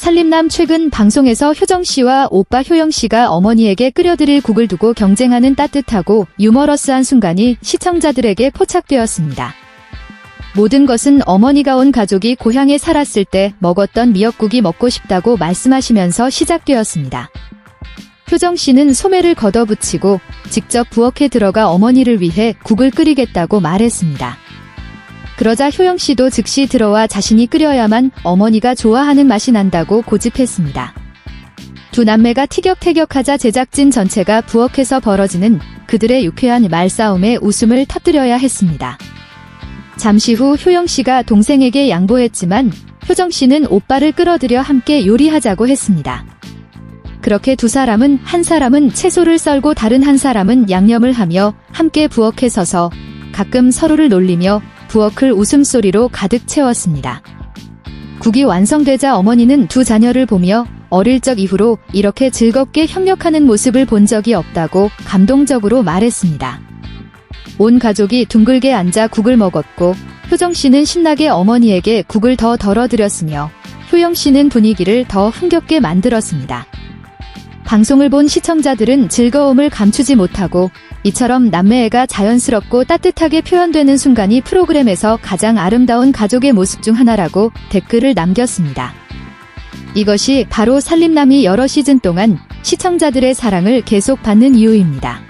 살림남 최근 방송에서 효정 씨와 오빠 효영 씨가 어머니에게 끓여드릴 국을 두고 경쟁하는 따뜻하고 유머러스한 순간이 시청자들에게 포착되었습니다. 모든 것은 어머니가 온 가족이 고향에 살았을 때 먹었던 미역국이 먹고 싶다고 말씀하시면서 시작되었습니다. 효정 씨는 소매를 걷어붙이고 직접 부엌에 들어가 어머니를 위해 국을 끓이겠다고 말했습니다. 그러자 효영 씨도 즉시 들어와 자신이 끓여야만 어머니가 좋아하는 맛이 난다고 고집했습니다. 두 남매가 티격태격하자 제작진 전체가 부엌에서 벌어지는 그들의 유쾌한 말싸움에 웃음을 터뜨려야 했습니다. 잠시 후 효영 씨가 동생에게 양보했지만 효정 씨는 오빠를 끌어들여 함께 요리하자고 했습니다. 그렇게 두 사람은 한 사람은 채소를 썰고 다른 한 사람은 양념을 하며 함께 부엌에 서서 가끔 서로를 놀리며 부엌을 웃음소리로 가득 채웠습니다. 국이 완성되자 어머니는 두 자녀를 보며 어릴 적 이후로 이렇게 즐겁게 협력하는 모습을 본 적이 없다고 감동적으로 말했습니다. 온 가족이 둥글게 앉아 국을 먹었고 효정 씨는 신나게 어머니에게 국을 더 덜어드렸으며 효영 씨는 분위기를 더 흥겹게 만들었습니다. 방송을 본 시청자들은 즐거움을 감추지 못하고 이처럼 남매애가 자연스럽고 따뜻하게 표현되는 순간이 프로그램에서 가장 아름다운 가족의 모습 중 하나라고 댓글을 남겼습니다. 이것이 바로 살림남이 여러 시즌 동안 시청자들의 사랑을 계속 받는 이유입니다.